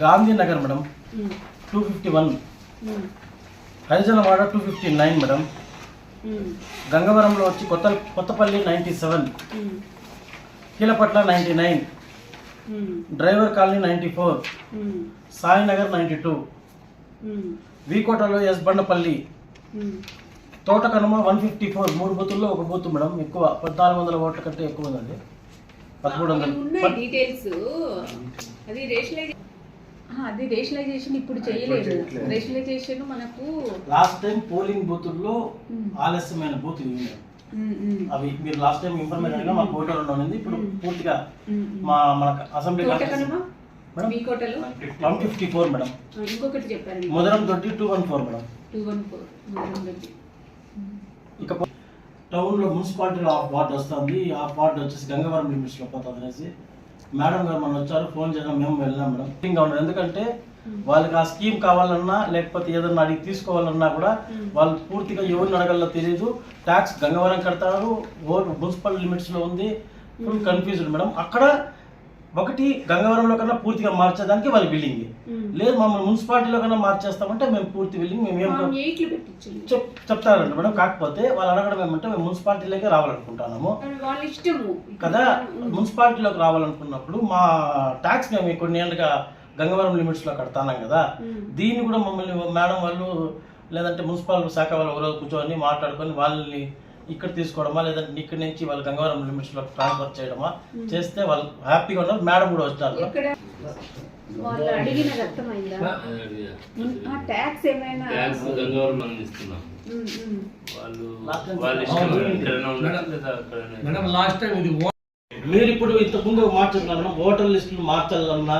Gandhinagar madam two fifty one Harijanawada two fifty nine madam గంగవరంలో వచ్చి కొత్త Kothapalli ninety seven Keelapatla ninety nine driver colony ninety four Sainagar ninety two వీకోటలో S Bandapalli. Um. తోట కనుమ one fifty four మూడు బూతుల్లో ఒక booth madam. ఎక్కువ పద్నాలుగు వందల ఓట్ల కంటే ఎక్కువ ఉందండి. పదమూడు వందలు. అది రేషనలైజేషన్ ఇప్పుడు చేయలేదు. రేషనలైజేషన్ మనకు లాస్ట్ టైం పోలింగ్ బూతుల్లో ఆలస్యమైన బూత్ అవి మీరు లాస్ట్ టైం ఇన్ఫర్మేషన్ అడిగినా మా కోటలో ఉంది ఇప్పుడు పూర్తిగా మా మన assembly madam one fifty four madam. ఇంకొకటి చెప్పారు మొదలం తోటి two one four madam two one four ఇక టౌన్లో మున్సిపాలిటీలో హాఫ్ వార్డ్ వస్తుంది. ఆ వార్డ్ వచ్చేసి గంగవరం లిమిట్స్లో పోతుంది అనేసి మేడం గారు మనం వచ్చారు ఫోన్ చేయడం మేము వెళ్ళాం మేడం. ఉన్నారు. ఎందుకంటే వాళ్ళకి ఆ స్కీమ్ కావాలన్నా లేకపోతే ఏదన్నా అడిగి తీసుకోవాలన్నా కూడా వాళ్ళు పూర్తిగా ఎవరిని అడగల్లో తెలియదు ట్యాక్స్ గంగవరం కడతారు. మున్సిపల్ లిమిట్స్లో ఉంది. Full confused madam. అక్కడ ఒకటి గంగవరంలో కన్నా పూర్తిగా మార్చేదానికి వాళ్ళ బిల్లింగ్ లేదు మమ్మల్ని మున్సిపాలిటీలో కన్నా మార్చేస్తామంటే మేము పూర్తి బిల్లింగ్ మేము ఏం ఎయిట్లు పెట్టించండి చెప్ చెప్తారండి మేడం. కాకపోతే వాళ్ళు అడగడం ఏమంటే మేము మున్సిపాలిటీలోకే రావాలనుకుంటున్నాము. కదా మున్సిపాలిటీలోకి రావాలనుకున్నప్పుడు మా ట్యాక్స్ మేము కొన్ని ఏళ్ళుగా గంగవరం లిమిట్స్లో కడతాన్నాం కదా. దీన్ని కూడా మమ్మల్ని మేడం వాళ్ళు లేదంటే మున్సిపల్ శాఖ వాళ్ళు ఒకరోజు కూర్చొని మాట్లాడుకొని వాళ్ళని ఇక్కడ తీసుకోవడమా లేదంటే ఇక్కడి నుంచి వాళ్ళు గంగవరం లిమిట్స్లో ట్రాన్స్ఫర్ చేయడమా చేస్తే వాళ్ళు హ్యాపీగా ఉన్నారు. మేడం కూడా వచ్చినారు ఎక్కడ? వాళ్ళు అడిగిన అర్థమైందా ఆ ట్యాక్స్ ఏమైనా? ట్యాక్స్ గంగవరం మనం ఇస్తున్నాం ఉమ్, ఉమ్. వాళ్ళు Last time వాళ్ళ ఇష్టం అవును. ఇక్కడనే ఉండడం లేదా అక్కడనే. మేడం లాస్ట్ టైం ఇది మీరు ఇప్పుడు ఇంతకుముందు మార్చుతున్నారు ఓటర్ లిస్టులు మార్చాలన్నా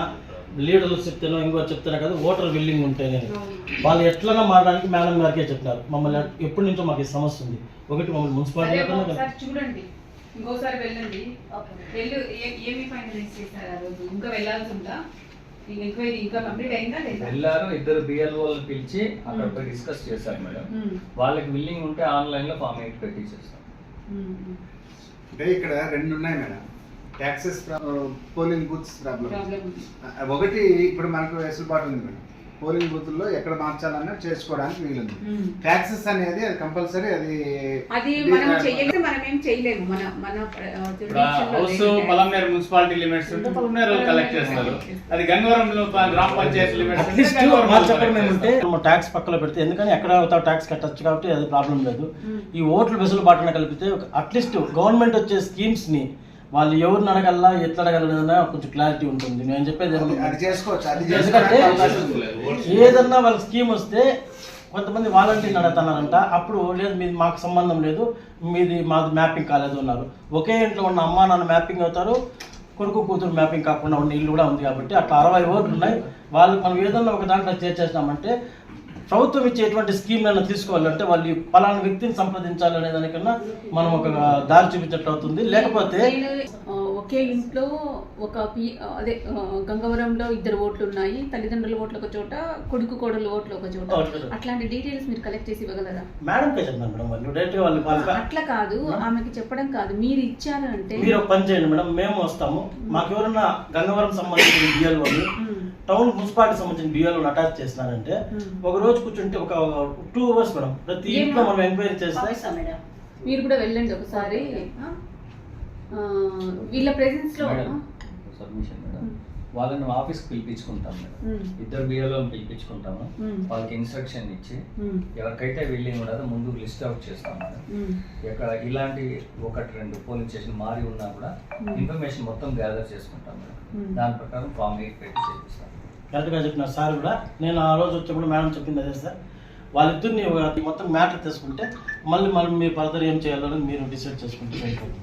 లీడర్లు చెప్తేనో ఇంకో చెప్తేనే కదా ఓటర్ బిల్డింగ్ ఉంటేనే. వాళ్ళు ఎట్లన్నా మారడానికి మేడం గారికే చెప్పినారు. మమ్మల్ని ఎప్పటి నుంచో మాకు సమస్య ఉంది. ఒకటి మమ్మల్ని సరే మున్సిపాలిటీ చూడండి. ఇంకోసారి వెళ్ళండి. వెళ్ళు. ఏమి ఫైనలైజ్ చేశారు ఆ రోజు? ఇంకా వెళ్ళాల్సి ఉందా? ఇంకా ఎంక్వైరీ ఇంకా కంప్లీట్ అయిందా లేదా? వెళ్ళారు. ఇద్దరు బిఎల్ఓలు పిలిచి అక్కడ పోయి డిస్కస్ చేశారు మేడం. వాళ్ళకి విల్లింగ్ ఉంటే ఆన్లైన్లో ఫామ్ ఎయిట్ పెట్టించేస్తాం. అంటే ఇక్కడ రెండు ఉన్నాయి madam. Taxes polling booths problem problem. ఒకటి ఇప్పుడు మనకు వెసులుబాటు ఉంది మేడం. పోలింగ్ బూత్లో ఎక్కడ మార్చాలన్నా చేసుకోవడానికి వీలుంది. ట్యాక్సెస్ అనేది అది కంపల్సరీ అది అది మనం చెయ్యలేదు మనం ఏం చేయలేము. మన మన హౌస్ లేదు. పలమనేరు మున్సిపాలిటీ లిమిట్స్ ఉంటే పలమనేరు కలెక్ట్ చేస్తారు. అది గంగవరంలో ప- గ్రామ పంచాయతీ లిమిట్స్ ట్యాక్స్ పక్కన పెడితే ఎందుకని ఎక్కడ అవుతావు ట్యాక్స్ కట్టచ్చు కాబట్టి అది ప్రాబ్లం లేదు. ఈ ఓట్లు వెసులుబాటున కలిపితే అట్లీస్ట్ గవర్నమెంట్ వచ్చే స్కీమ్స్ని వాళ్ళు ఎవరిని అడగల్లా ఎట్లా అడగలన్నా కొంచెం క్లారిటీ ఉంటుంది. నేను చెప్పేది ఎందుకంటే. ఏదన్నా వాళ్ళ స్కీమ్ వస్తే కొంతమంది వాలంటీర్ని అడుగుతున్నారంట. అప్పుడు లేదు మీది మాకు సంబంధం లేదు మీది మాది మ్యాపింగ్ కాలేదు అన్నారు. ఒకే ఇంట్లో ఉన్న అమ్మా నాన్న మ్యాపింగ్ అవుతారు కొడుకు కూతురు మ్యాపింగ్ కాకుండా ఉన్న ఇల్లు కూడా ఉంది కాబట్టి అట్లా అరవై ఓట్లు ఉన్నాయి. వాళ్ళు మనం ఏదన్నా ఒక దాంట్లో చేర్చేసినామంటే ప్రభుత్వం ఇచ్చేటువంటి స్కీమ్ అయినా తీసుకోవాలంటే వాళ్ళు పలానా వ్యక్తిని సంప్రదించాలి అనే దానికన్నా మనం ఒక దారి చూపించట్లు అవుతుంది. లేకపోతే ఒకే ఇంట్లో ఒక అదే గంగవరంలో ఇద్దరు ఓట్లు ఉన్నాయి తల్లిదండ్రుల ఓట్లు ఒక చోట కొడుకు కోడలు ఓట్లు ఒక చోట. అట్లాంటి డీటెయిల్స్ మీరు కలెక్ట్ చేసి ఇవ్వగలరా? మేడం వాళ్ళు డైరెక్ట్గా వాళ్ళు వాళ్ళ అట్లా కాదు. ఆమెకి చెప్పడం కాదు. మీరు ఇచ్చారు అంటే మీరు పని చేయండి మేడం మేము వస్తాము. మాకు ఎవరన్నా గంగవరం సంబంధించిన వాళ్ళు టౌన్ మున్సిపాలిటీ సంబంధించిన బియ్యాలు అటాచ్ చేస్తున్నారంటే ఉమ్. ఒక రోజు కూర్చుంటే ఒక టూ అవర్స్ మేడం ప్రతి ఇంట్లో మనం ఎంక్వైరీ చేస్తే మీరు కూడా వెళ్ళండి ఒకసారి. వీళ్ళ ప్రెసెన్స్లో మేడం సబ్మిషన్ మేడం. వాళ్ళని ఆఫీస్కి పిలిపించుకుంటాం మేడం. ఉమ్, ఇద్దరు బిఎల్ఓని పిలిపించుకుంటాము. ఉమ్, వాళ్ళకి ఇన్స్ట్రక్షన్ ఇచ్చి ఉమ్, ఎవరికైతే విల్లింగ్ ఉండదో ముందు లిస్ట్ అవుట్ చేస్తాం మేడం. ఇక్కడ ఇలాంటి ఒకటి రెండు పోలింగ్ స్టేషన్ మారి ఉన్నా కూడా Hmm. ఇన్ఫర్మేషన్ మొత్తం గ్యాదర్ చేసుకుంటాం మేడం. Hmm. దాని ప్రకారం ఫామ్ ఎయిట్ పెట్టి చేపిస్తాం. కరెక్ట్గా చెప్పినారు సార్ కూడా నేను ఆ రోజు వచ్చినప్పుడు మేడం చెప్పింది అదే సార్. వాళ్ళిద్దరిని మొత్తం మ్యాటర్ తీసుకుంటే మళ్ళీ మనం మీరు ఫర్దర్ ఏం చేయాలని మీరు డిసైడ్ చేసుకుంటే సరిపోతుంది.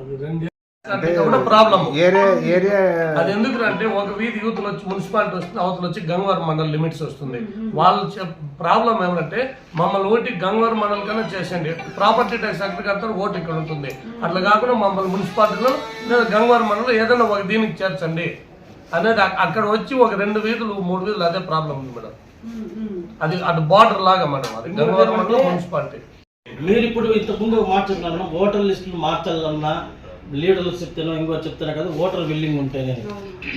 అది రెండు అంటే కూడా ప్రాబ్లం ఏరియా ఏరియా అది ఎందుకు అంటే ఒక వీధి యూత్లు వచ్చి మున్సిపాలిటీ వస్తుంది అవతల వచ్చి గంగవరం మండల్ లిమిట్స్ వస్తుంది. వాళ్ళు ప్రాబ్లం ఏమంటే మమ్మల్ని ఓటి గంగవరం మండల్ కన్నా చేసండి ప్రాపర్టీ ట్యాక్స్ అక్కడ కడతారు ఓటు ఇక్కడ ఉంటుంది. అట్లా కాకుండా మమ్మల్ని మున్సిపాలిటీలో లేదా గంగవరం మండలం ఏదైనా ఒక దీనికి చేర్చండి. అనేది అక్- అక్కడ వచ్చి ఒక రెండు వీధులు మూడు వీధులు అదే ప్రాబ్లం ఉంది మేడం. అది అటు బార్డర్ లాగా మేడం అది. గంగవరం మండలం మున్సిపాలిటీ. మీరు ఇప్పుడు ఇంతకుముందు మార్చుతున్నారు ఓటర్ లిస్టులు మార్చాలన్నా లీడర్లు చెప్తేనో ఇంకో చెప్తేనే కదా ఓటర్ విల్లింగ్ ఉంటేనే.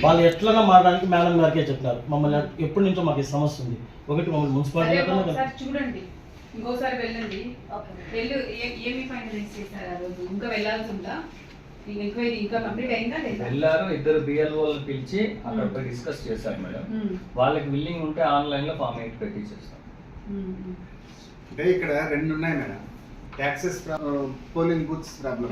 వాళ్ళు ఎట్లన్నా మారడానికి మేడం గారికే చెప్పినారు. మమ్మల్ని ఎప్పటి నుంచో మాకు ఈ సమస్య ఉంది. ఒకటి మమ్మల్ని మున్సిపాలిటీ చూడండి. ఇంకోసారి వెళ్ళండి. వెళ్ళు. ఏమి ఫైనలైజ్ చేశారు ఇంకా వెళ్ళాల్సి ఉందా? ఈ ఎంక్వైరీ ఇంకా కంప్లీట్ అయిందా లేదా? వెళ్ళారు ఇద్దరు బిఎల్ఓలు పిలిచి అక్కడ పోయి డిస్కస్ చేశారు మేడం. వాళ్ళకి విల్లింగ్ ఉంటే ఆన్లైన్లో ఫామ్ ఎయిట్ పెట్టించేస్తాం. అంటే ఇక్కడ రెండు ఉన్నాయి madam. Taxes polling booths problem.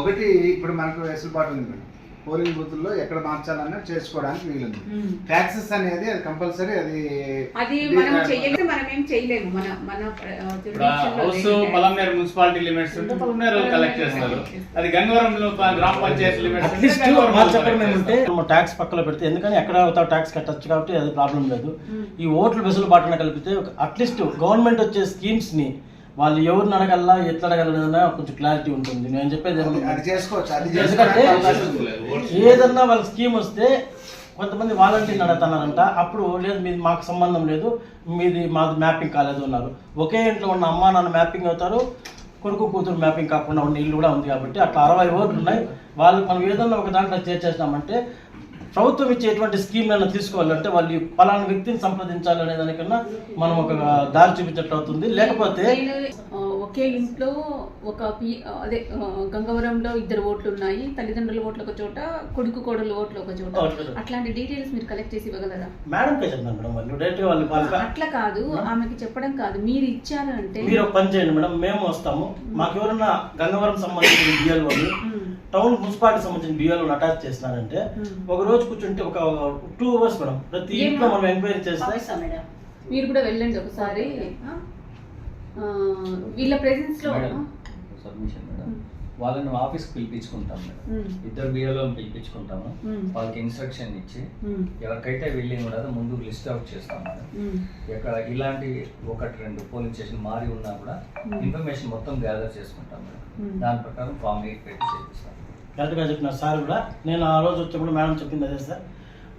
ఒకటి ఇప్పుడు మనకు వెసులుబాటు ఉంది మేడం. పోలింగ్ బూత్లో ఎక్కడ మార్చాలన్నా చేసుకోవడానికి వీలుంది. ట్యాక్సెస్ అనేది అది కంపల్సరీ అది అది మనం చెయ్యలేదు మనం ఏం చేయలేము మన మన హౌస్ లేదు. పలమనేరు మున్సిపాలిటీ లిమిట్స్ ఉంటే పలమనేరు కలెక్ట్ చేస్తారు అది గంగవరంలో గ్రామ పంచాయతీ లిమిట్స్. ట్యాక్స్ పక్కలో పెడితే ఎందుకని ఎక్కడ అవుతావు ట్యాక్స్ కట్టచ్చు కాబట్టి అది ప్రాబ్లం లేదు. ఈ ఓట్లు వెసులుబాటున కలిపితే అట్లీస్ట్ గవర్నమెంట్ వచ్చే స్కీమ్స్ని వాళ్ళు ఎవరిని అడగల్లా ఎట్లా అడగలన్నా కొంచెం క్లారిటీ ఉంటుంది. నేను చెప్పేది ఎందుకంటే. ఏదన్నా వాళ్ళ స్కీమ్ వస్తే కొంతమంది వాలంటీర్లు అడుగుతున్నారంట. అప్పుడు లేదు మీది మాకు సంబంధం లేదు మీది మాది మ్యాపింగ్ కాలేదు అన్నారు. ఒకే ఇంట్లో ఉన్న అమ్మా నాన్న మ్యాపింగ్ అవుతారు. కొడుకు కూతురు మ్యాపింగ్ కాకుండా ఉన్న ఇల్లు కూడా ఉంది కాబట్టి అట్లా అరవై ఓట్లు ఉన్నాయి. వాళ్ళు మనం ఏదన్నా ఒక దాంట్లో చేర్చేసినామంటే ప్రభుత్వం ఇచ్చే ఎటువంటి స్కీమ్లను తీసుకోవాలంటే వాళ్ళు పలానా వ్యక్తిని సంప్రదించాలి అనే దానికన్నా మనం ఒక దారి చూపించట్టు అవుతుంది. లేకపోతే ఒకే ఇంట్లో ఒక అదే గంగవరంలో ఇద్దరు ఓట్లు ఉన్నాయి తల్లిదండ్రుల ఓట్లు ఒక చోట కొడుకు కోడలు ఓట్లు ఒక చోట. అట్లాంటి డీటెయిల్స్ మీరు కలెక్ట్ చేసి ఇవ్వగలరా? మేడం అట్లా కాదు ఆమెకి చెప్పడం కాదు. మీరు ఇచ్చారు అంటే మీరు పని చేయండి మేడం మేము వస్తాము. మాకు ఎవరన్నా గంగవరం సంబంధించిన టౌన్ మున్సిపాలిటీ సంబంధించిన బిఎల్ఓని అటాచ్ చేసినారంటే ఒక రోజు కూర్చుంటే ఒక టూ అవర్స్ మేడం. ప్రతి ఇంట్లో మనం ఎంక్వైరీ చేస్తే మీరు కూడా వెళ్ళండి ఒకసారి. వీళ్ళ ప్రెసెన్స్లో సబ్మిషన్ మేడం. వాళ్ళని ఆఫీస్ పిలిపించుకుంటాం మేడం. ఇద్దరు బిఎల్ఓ పిలిపించుకుంటాము. వాళ్ళకి ఇన్స్ట్రక్షన్ ఇచ్చి ఎవరికైతే విల్లింగ్ ఉండదో ముందు లిస్ట్ అవుట్ చేస్తాం మేడం. ఎక్కడ ఇలాంటి ఒకటి రెండు పోలింగ్ స్టేషన్ మారి ఉన్నా కూడా ఇన్ఫర్మేషన్ మొత్తం గ్యాదర్ చేసుకుంటాం మేడం. దాని ప్రకారం ఫామ్ ఎయిట్ పెట్టి చేపిస్తాం. కరెక్ట్గా చెప్పినారు సార్ కూడా నేను ఆ రోజు వచ్చినప్పుడు మేడం చెప్పింది అదే సార్.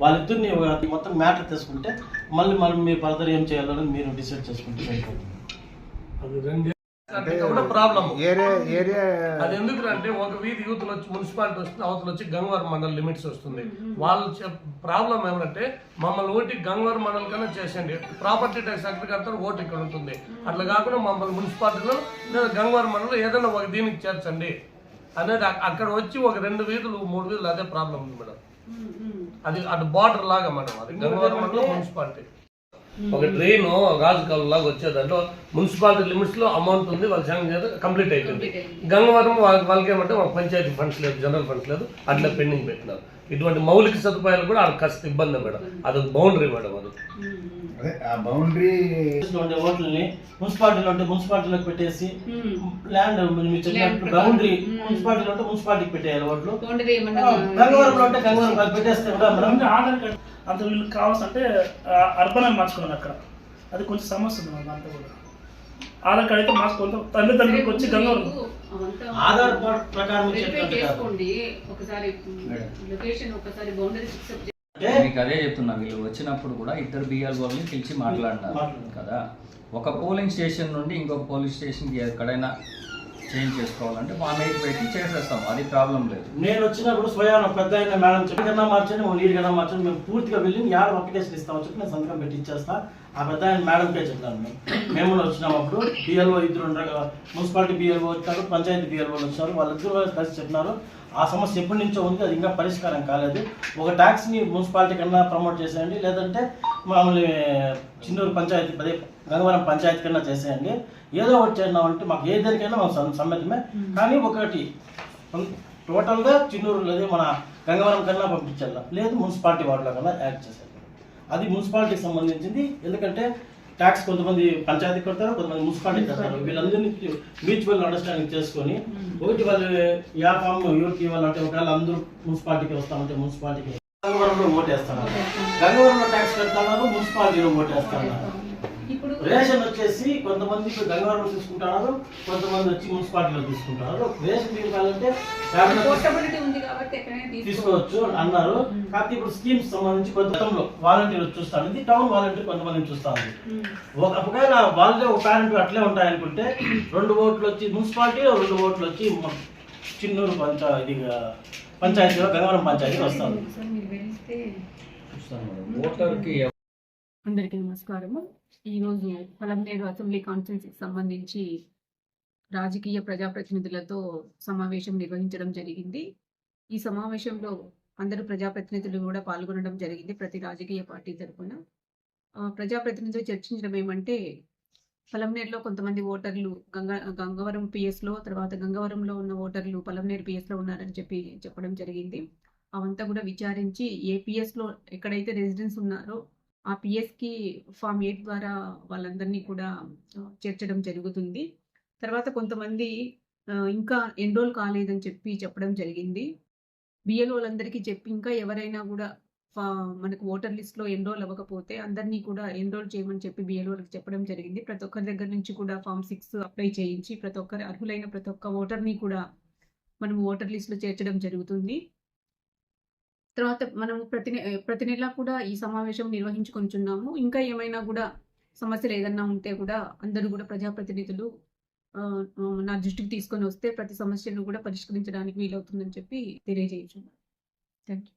వాళ్ళిద్దరిని మొత్తం మ్యాటర్ తీసుకుంటే మళ్ళీ మళ్ళీ మీరు ఫర్దర్ ఏం చేయాలని మీరు డిసైడ్ చేసుకుంటే సరిపోతుంది. అది రెండు అది ఎందుకు అంటే ఒక వీధి యూత్లు వచ్చి మున్సిపాలిటీ వస్తుంది అవతల వచ్చి గంగవరం మండల్ లిమిట్స్ వస్తుంది. వాళ్ళు ప్రాబ్లం ఏమంటే మమ్మల్ని ఓటి గంగవరం మండల్ కన్నా చేసేయండి. ప్రాపర్టీ ట్యాక్స్ అక్కడ కడతారు ఓటు ఇక్కడ ఉంటుంది. అట్లా కాకుండా మమ్మల్ని మున్సిపాలిటీలో లేదా గంగవరం మండలం ఏదైనా ఒక దీనికి చేర్చండి. అనేది అక్- అక్కడ వచ్చి ఒక రెండు వీధులు మూడు వీధులు అదే ప్రాబ్లం ఉంది మేడం. అది అటు బార్డర్ లాగా మేడం అది. గంగవరం మండలం మున్సిపాలిటీ. ఒక ట్రైన్ రాజకాలం లాగా వచ్చేదంటే మున్సిపాలిటీ లిమిట్స్లో అమౌంట్ ఉంది వాళ్ళు శాంక్షన్ చేస్తే కంప్లీట్ అయిపోయింది. గంగవరం వాళ్ళ- వాళ్ళకి ఏమంటే మాకు పంచాయతీ ఫండ్స్ లేదు జనరల్ ఫండ్స్ లేదు అట్లా పెండింగ్ పెట్టినారు. ఇటువంటి మౌలిక సదుపాయాలు కూడా వాళ్ళకి కాస్త ఇబ్బంది మేడం. అది బౌండరీ మేడం అది. బౌండరీ ఉండే ఓట్లని మున్సిపాలిటీలో ఉంటే మున్సిపాలిటీలోకి పెట్టేసి. Land boundary. మున్సిపాలిటీలో ఉంటే మున్సిపాలిటీకి పెట్టేయాలి ఓట్లు గంగవరంలో ఉంటే గంగవరం పెట్టేస్తే కూడా అంత వీళ్ళకి కావాల్సింటే అర్బన్ అని మార్చుకున్నారు అక్కడ. అది కొంచెం సమస్య ఉంది మనకు అంతా కూడా. ఆధార్ కార్డ్ అయితే మార్చుకుంటాం తల్లిదండ్రులకు వచ్చి గంగవరం ఆధార్ కార్డ్ ప్రకారం చేసుకోండి. ఒకసారి. లొకేషన్ ఒకసారి బౌండరీ అంటే మీకు అదే చెప్తున్నా వీళ్ళు వచ్చినప్పుడు కూడా ఇద్దరు బిఎల్ఓని పిలిచి మాట్లాడినారు మాట్లాడినారు. కదా. ఒక పోలింగ్ స్టేషన్ నుండి ఇంకొక పోలింగ్ స్టేషన్కి ఎక్కడైనా చేంజ్ చేసుకోవాలంటే మా ఎయిట్ పెట్టి చేసేస్తాం అది ప్రాబ్లం లేదు. నేను వచ్చినప్పుడు స్వయాన పెద్ద అయిన మేడం చెప్పి కన్నా మార్చండి ఓ నీరు కన్నా మార్చండి మేము పూర్తిగా వెళ్ళి యాడ అప్లికేషన్ ఇస్తామని చెప్పి నేను సంతకం పెట్టి ఇచ్చేస్తా. ఆ పెద్ద ఆయన మేడంకే చెప్తాను మేము మేము కూడా వచ్చినాం అప్పుడు. బిఎల్ఓ ఇద్దరు ఉండగా మున్సిపాలిటీ బిఎల్ఓ వచ్చారు పంచాయతీ బిఎల్ఓ వచ్చారు వాళ్ళిద్దరు కలిసి చెప్పినారు. ఆ సమస్య ఎప్పటి నుంచో ఉంది అది ఇంకా పరిష్కారం కాలేదు. ఒక ట్యాక్స్ని మున్సిపాలిటీ కన్నా ప్రమోట్ చేసేయండి లేదంటే మామూలు చిన్నూరు పంచాయతీ అదే గంగవరం పంచాయతీ కన్నా చేసేయండి. ఏదో ఒకటి చేద్దామంటే మాకు ఏ దేనికైనా మాకు సమ్- సమ్మతమే. కానీ ఒకటి టోటల్గా చిన్నూరు లేదా మన గంగవరం కన్నా పంపించాల లేదు మున్సిపాలిటీ వాటిలో కన్నా యాక్ట్ చేసేది అది మున్సిపాలిటీకి సంబంధించింది ఎందుకంటే ట్యాక్స్ కొంతమంది పంచాయతీ కడతారు కొంతమంది మున్సిపాలిటీ కడతారు. వీళ్ళందరినీ మ్యూచువల్ అండర్స్టాండింగ్ చేసుకొని ఒకటి వాళ్ళు యా ఫామ్ ఎవరికి ఇవ్వాలంటే ఒకవేళ అందరూ మున్సిపాలిటీకి వస్తామంటే మున్సిపాలిటీకి. గంగవరంలో ఓటేస్తున్నారు గంగవరంలో ట్యాక్స్ కడతారు మున్సిపాలిటీలో ఓటేస్తున్నారు ఇప్పుడు రేషన్ వచ్చేసి కొంతమంది ఇప్పుడు గంగవరం తీసుకుంటున్నారు కొంతమంది వచ్చి మున్సిపాలిటీలో తీసుకుంటున్నారు రేషన్ తీసుకోవాలంటే కాబట్టి తీసుకోవచ్చు. అన్నారు. కాకపోతే ఇప్పుడు స్కీమ్స్ సంబంధించి కొంత గతంలో వాలంటీర్ చూస్తాను ఇది టౌన్ వాలంటీర్ కొంతమందిని చూస్తాను ఒక ఒకవేళ వాళ్ళే ఒక పేరెంట్ అట్లే ఉంటాయనుకుంటే రెండు ఓట్లు వచ్చి మున్సిపాలిటీ రెండు ఓట్లు వచ్చి చిన్నూరు పంచా ఇది పంచాయతీలో గంగవరం పంచాయతీ ఓటర్కి అందరికీ నమస్కారము. ఈరోజు పలంనేరు అసెంబ్లీ కాన్ఫరెన్స్కి సంబంధించి రాజకీయ ప్రజాప్రతినిధులతో సమావేశం నిర్వహించడం జరిగింది. ఈ సమావేశంలో అందరూ ప్రజాప్రతినిధులు కూడా పాల్గొనడం జరిగింది ప్రతి రాజకీయ పార్టీ తరఫున ప్రజాప్రతినిధులు చర్చించడం ఏమంటే పలంనేరులో కొంతమంది ఓటర్లు గంగా గంగవరం పిఎస్లో తర్వాత గంగవరంలో ఉన్న ఓటర్లు పలంనేరు పిఎస్లో ఉన్నారని చెప్పి చెప్పడం జరిగింది. అవంతా కూడా విచారించి ఏ పిఎస్లో ఎక్కడైతే రెసిడెన్స్ ఉన్నారో ఆ పిఎస్కి ఫామ్ ఎయిట్ ద్వారా వాళ్ళందరినీ కూడా చేర్చడం జరుగుతుంది. తర్వాత కొంతమంది ఇంకా ఎన్రోల్ కాలేదని చెప్పి చెప్పడం జరిగింది. బిఎల్ఓలందరికీ చెప్పి ఇంకా ఎవరైనా కూడా ఫా- మనకు ఓటర్ లిస్ట్లో ఎన్రోల్ అవ్వకపోతే అందరినీ కూడా ఎన్రోల్ చేయమని చెప్పి బిఎల్ఓలకు చెప్పడం జరిగింది. ప్రతి ఒక్కరి దగ్గర నుంచి కూడా ఫామ్ సిక్స్ అప్లై చేయించి ప్రతి ఒక్కరి అర్హులైన ప్రతి ఒక్క ఓటర్ని కూడా మనం ఓటర్ లిస్ట్లో చేర్చడం జరుగుతుంది. తర్వాత మనం ప్రతి నె- ప్రతి నెల కూడా ఈ సమావేశం నిర్వహించుకుంటున్నాము. ఇంకా ఏమైనా కూడా సమస్యలు ఏదన్నా ఉంటే కూడా అందరూ కూడా ప్రజాప్రతినిధులు నా దృష్టికి తీసుకొని వస్తే ప్రతి సమస్యను కూడా పరిష్కరించడానికి వీలవుతుందని చెప్పి తెలియజేయచ్చు థ్యాంక్ యూ